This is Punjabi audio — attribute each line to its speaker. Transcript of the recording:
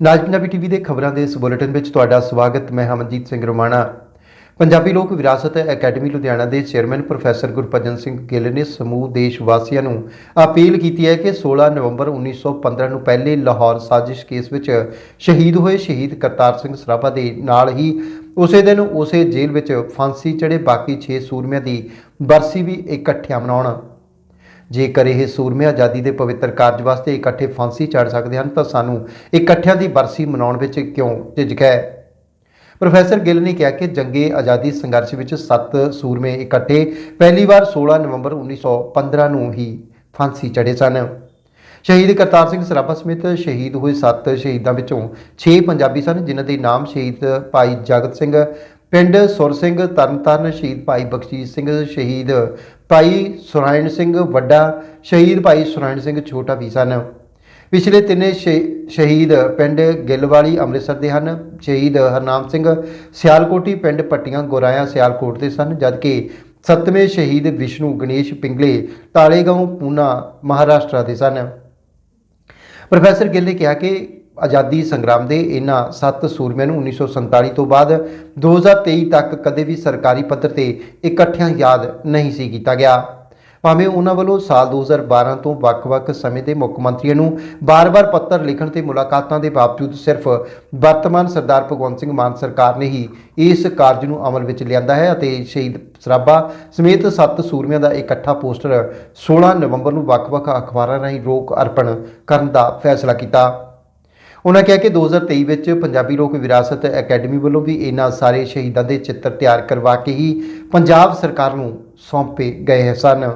Speaker 1: ਨਾਜ ਪੰਜਾਬੀ ਟੀਵੀ ਦੇ ਖਬਰਾਂ ਦੇ ਇਸ ਬੁਲੇਟਿਨ ਵਿੱਚ ਤੁਹਾਡਾ ਸਵਾਗਤ, ਮੈਂ ਹਮਨਜੀਤ ਸਿੰਘ ਰੋਮਾਣਾ। ਪੰਜਾਬੀ ਲੋਕ ਵਿਰਾਸਤ ਅਕੈਡਮੀ ਲੁਧਿਆਣਾ ਦੇ ਚੇਅਰਮੈਨ ਪ੍ਰੋਫੈਸਰ ਗੁਰਪਜਨ ਸਿੰਘ ਗਿੱਲ ਨੇ ਸਮੂਹ ਦੇਸ਼ ਵਾਸੀਆਂ ਨੂੰ ਅਪੀਲ ਕੀਤੀ ਹੈ ਕਿ 16 ਨਵੰਬਰ 1915 ਨੂੰ ਪਹਿਲੇ ਲਾਹੌਰ ਸਾਜ਼ਿਸ਼ ਕੇਸ ਵਿੱਚ ਸ਼ਹੀਦ ਹੋਏ ਸ਼ਹੀਦ ਕਰਤਾਰ ਸਿੰਘ ਸਰਾਭਾ ਦੇ ਨਾਲ ਹੀ ਉਸੇ ਦਿਨ ਉਸੇ ਜੇਲ੍ਹ ਵਿੱਚ ਫਾਂਸੀ ਚੜੇ ਬਾਕੀ 6 ਸੂਰਮਿਆਂ ਦੀ ਬਰਸੀ ਵੀ ਇਕੱਠਿਆਂ ਮਨਾਉਣ। ਜੇਕਰ ਇਹ ਸੂਰਮੇ ਆਜ਼ਾਦੀ ਦੇ ਪਵਿੱਤਰ ਕਾਰਜ ਵਾਸਤੇ ਇਕੱਠੇ ਫਾਂਸੀ ਚੜ ਸਕਦੇ ਹਨ, ਤਾਂ ਸਾਨੂੰ ਇਕੱਠਿਆਂ ਦੀ ਬਰਸੀ ਮਨਾਉਣ ਵਿੱਚ ਕਿਉਂ ਝਿਜਕ ਹੈ? ਪ੍ਰੋਫੈਸਰ ਗਿੱਲ ਨੇ ਕਿਹਾ ਕਿ ਜੰਗੇ ਆਜ਼ਾਦੀ ਸੰਘਰਸ਼ ਵਿੱਚ ਸੱਤ ਸੂਰਮੇ ਇਕੱਠੇ ਪਹਿਲੀ ਵਾਰ 16 ਨਵੰਬਰ 1915 ਨੂੰ ਹੀ ਫਾਂਸੀ ਚੜੇ ਸਨ। ਸ਼ਹੀਦ ਕਰਤਾਰ ਸਿੰਘ ਸਰਾਭਾ ਸਮੇਤ ਸ਼ਹੀਦ ਹੋਏ ਸੱਤ ਸ਼ਹੀਦਾਂ ਵਿੱਚੋਂ 6 ਪੰਜਾਬੀ ਸਨ, ਜਿਨ੍ਹਾਂ ਦੇ ਨਾਮ ਸ਼ਹੀਦ ਭਾਈ ਜਗਤ ਸਿੰਘ ਪਿੰਡ ਸੁਰ ਸਿੰਘ ਤਰਨਤਾਰਨ ਸ਼ਹੀਦ ਭਾਈ ਬਖਸ਼ੀਸ਼ ਸਿੰਘ ਸ਼ਹੀਦ ਭਾਈ ਸੁਰਾਇਣ ਸਿੰਘ ਵੱਡਾ, ਸ਼ਹੀਦ ਭਾਈ ਸੁਰਾਇਣ ਸਿੰਘ ਛੋਟਾ ਵੀ ਸਨ। ਪਿਛਲੇ ਤਿੰਨੇ ਸ਼ਹੀ- ਸ਼ਹੀਦ ਪਿੰਡ ਗਿੱਲਵਾਲੀ ਅੰਮ੍ਰਿਤਸਰ ਦੇ ਹਨ। ਸ਼ਹੀਦ ਹਰਨਾਮ ਸਿੰਘ ਸਿਆਲਕੋਟੀ ਪਿੰਡ ਪੱਟੀਆਂ ਗੋਰਾਇਆ ਸਿਆਲਕੋਟ ਦੇ ਸਨ, ਜਦਕਿ ਸੱਤਵੇਂ ਸ਼ਹੀਦ ਵਿਸ਼ਨੂੰ ਗਣੇਸ਼ ਪਿੰਗਲੇ ਤਾਲੇਗਾਉਂ, ਪੂਨਾ, ਮਹਾਰਾਸ਼ਟਰ ਦੇ ਸਨ। ਪ੍ਰੋਫੈਸਰ ਗਿੱਲ ਨੇ ਕਿਹਾ ਕਿ ਆਜ਼ਾਦੀ ਸੰਗਰਾਮ ਦੇ ਇਹਨਾਂ ਸੱਤ ਸੂਰਮਿਆਂ ਨੂੰ 1947 ਤੋਂ ਬਾਅਦ 2023 ਤੱਕ ਕਦੇ ਵੀ ਸਰਕਾਰੀ ਪੱਧਰ ਤੇ ਇਕੱਠਿਆਂ ਯਾਦ ਨਹੀਂ ਸੀ ਕੀਤਾ ਗਿਆ। ਭਾਵੇਂ ਉਹਨਾਂ ਵੱਲੋਂ ਸਾਲ 2012 ਤੋਂ ਵੱਖ-ਵੱਖ ਸਮੇਂ ਦੇ ਮੁੱਖ ਮੰਤਰੀਆਂ ਨੂੰ ਬਾਰ-ਬਾਰ ਪੱਤਰ ਲਿਖਣ ਤੇ ਮੁਲਾਕਾਤਾਂ ਦੇ ਬਾਵਜੂਦ ਸਿਰਫ ਵਰਤਮਾਨ ਸਰਦਾਰ ਭਗਵੰਤ ਸਿੰਘ ਮਾਨ ਸਰਕਾਰ ਨੇ ਹੀ ਇਸ ਕਾਰਜ ਨੂੰ ਅਮਲ ਵਿੱਚ ਲਿਆਂਦਾ ਹੈ ਅਤੇ ਸ਼ਹੀਦ ਸਰਾਭਾ ਸਮੇਤ ਸੱਤ ਸੂਰਮਿਆਂ ਦਾ ਇਕੱਠਾ ਪੋਸਟਰ 16 ਨਵੰਬਰ ਨੂੰ ਵੱਖ-ਵੱਖ ਅਖਬਾਰਾਂ ਰਾਹੀਂ ਰੋਕ ਅਰਪਣ ਕਰਨ ਦਾ ਫੈਸਲਾ ਕੀਤਾ। ਉਹਨਾਂ ਕਿਹਾ ਕਿ 2023 ਵਿੱਚ ਪੰਜਾਬੀ ਲੋਕ ਵਿਰਾਸਤ ਅਕੈਡਮੀ ਵੱਲੋਂ ਵੀ ਇਹਨਾਂ ਸਾਰੇ ਸ਼ਹੀਦਾਂ ਦੇ ਚਿੱਤਰ ਤਿਆਰ ਕਰਵਾ ਕੇ ਹੀ ਪੰਜਾਬ ਸਰਕਾਰ ਨੂੰ ਸੌਂਪੇ ਗਏ ਸਨ।